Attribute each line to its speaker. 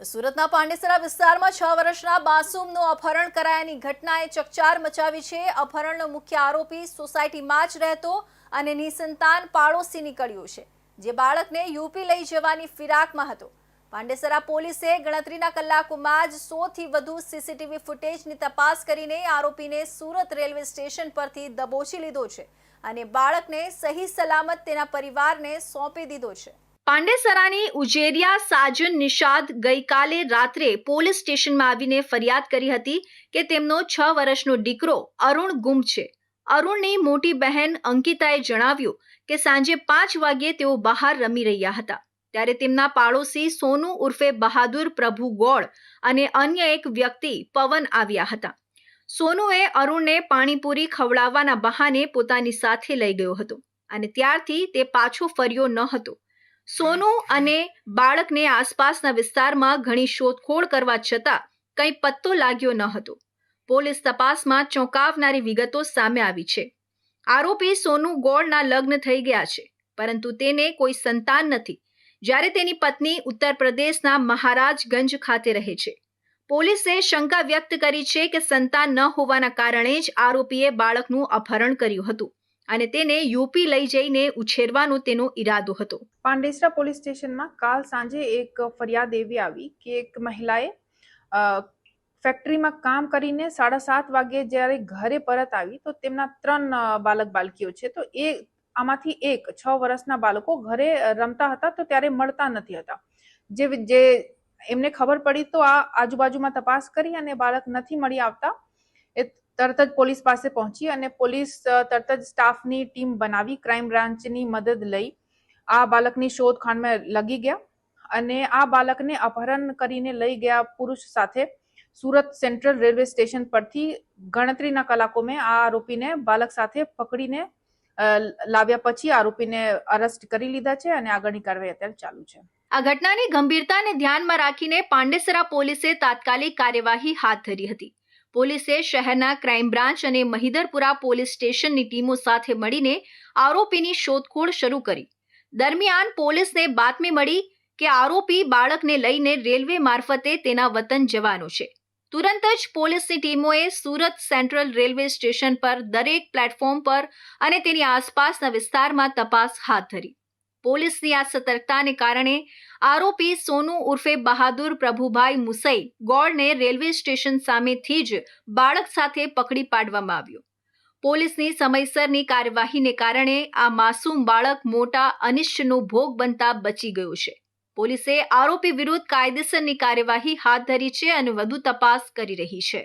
Speaker 1: સુરતના પાંડેસરા વિસ્તારમાં છ વર્ષના માસૂમનું અપહરણ કરાયાની ઘટનાએ ચકચાર મચાવી છે. અપહરણનો મુખ્ય આરોપી સોસાયટીમાં જ રહેતો અને નિસંતાન પાડોશી નીકળ્યો છે, જે બાળકને યુપી લઈ જવાની ફિરાકમાં હતો. પાંડેસરા પોલીસે ગણતરીના કલાકોમાં જ સોથી વધુ સીસીટીવી ફૂટેજની તપાસ કરીને આરોપીને સુરત રેલવે સ્ટેશન પરથી દબોચી લીધો છે અને બાળકને સહી સલામત તેના પરિવારને સોંપી દીધો છે. પાંડેસરાની ઉજેરિયા સાજન નિષાદ ગઈકાલે રાત્રે પોલીસ સ્ટેશનમાં આવીને ફરિયાદ કરી હતી કે તેમનો છ વર્ષનો દીકરો અરુણ ગુમ છે. અરુણની મોટી બહેન અંકિતાએ જણાવ્યું કે સાંજે પાંચ વાગ્યે તેઓ બહાર રમી રહ્યા હતા. ત્યારે તેમના પાડોશી સોનુ ઉર્ફે બહાદુર પ્રભુ ગોળ અને અન્ય એક વ્યક્તિ પવન આવ્યા હતા. સોનુએ અરુણને પાણીપુરી ખવડાવવાના બહાને પોતાની સાથે લઈ ગયો હતો અને ત્યારથી તે પાછો ફર્યો ન હતો. સોનુ અને બાળકને આસપાસના વિસ્તારમાં ઘણી શોધખોળ કરવા છતાં કંઈ પત્તો લાગ્યો ન હતો. પોલીસ તપાસમાં ચોંકાવનારી વિગતો સામે આવી છે. આરોપી સોનુ ગોળના લગ્ન થઈ ગયા છે, પરંતુ તેને કોઈ સંતાન નથી. જ્યારે તેની પત્ની ઉત્તર પ્રદેશના મહારાજગંજ ખાતે રહે છે. પોલીસે શંકા વ્યક્ત કરી છે કે સંતાન ન હોવાના કારણે જ આરોપીએ બાળકનું અપહરણ કર્યું હતું. અને તેને યુપી લઈ જઈને ઉછેરવાનો તેનો ઈરાદો હતો.
Speaker 2: પાંડેસરા પોલીસ સ્ટેશનમાં કાલ સાંજે એક ફરિયાદ એવી આવી કે એક મહિલાએ ફેક્ટરીમાં કામ કરીને સાડા સાત વાગે જ્યારે ઘરે પરત આવી તો તેમના ત્રણ બાલક બાલકીઓ છે. તો એ આમાંથી એક છ વર્ષના બાળકો ઘરે રમતા હતા તો ત્યારે મળતા નથી હતા. જે જે એમને ખબર પડી તો આ આજુબાજુમાં તપાસ કરી અને બાળક નથી મળી આવતા. તરત જ પોલીસ પાસે પહોંચી અને પોલીસ તરત જ સ્ટાફની ટીમ બનાવી, ક્રાઇમ બ્રાન્ચની મદદ લઈ આ બાળકની શોધખાણમાં લગી ગયા અને આ બાળકને અપહરણ કરીને લઈ ગયા પુરુષ સાથે સુરત સેન્ટ્રલ રેલવે સ્ટેશન પરથી. ગણતરીના કલાકોમાં આ આરોપીને બાળક સાથે પકડીને લાવ્યા પછી આરોપીને અરેસ્ટ કરી લીધા છે અને આગળની કાર્યવાહી અત્યારે ચાલુ છે.
Speaker 1: આ ઘટનાની ગંભીરતાને ધ્યાનમાં રાખીને પાંડેસરા પોલીસે તાત્કાલિક કાર્યવાહી હાથ ધરી હતી. પોલીસે શહેરના ક્રાઇમ બ્રાન્ચ અને મહિદરપુરા પોલીસ સ્ટેશનની ટીમો સાથે મળીને આરોપીની શોધખોળ શરૂ કરી. દરમિયાન પોલીસને બાતમી મળી કે આરોપી બાળકને લઈને રેલવે મારફતે તેના વતન જવાનો છે. તુરંત જ પોલીસની ટીમોએ સુરત સેન્ટ્રલ રેલવે સ્ટેશન પર દરેક પ્લેટફોર્મ પર અને તેની આસપાસના વિસ્તારમાં તપાસ હાથ ધરી. પોલીસની આ સતર્કતાને કારણે આરોપી સોનુ ઉર્ફે બહાદુર પ્રભુભાઈ મુસઈ ગોળને રેલવે સ્ટેશન સામેથી જ બાળક સાથે પકડી પાડવામાં આવ્યો. પોલીસની સમયસરની કાર્યવાહીને કારણે આ માસૂમ બાળક મોટા અનિષ્ટનો ભોગ બનતા બચી ગયો છે. પોલીસે આરોપી વિરુદ્ધ કાયદેસરની કાર્યવાહી હાથ ધરી છે અને વધુ તપાસ કરી રહી છે.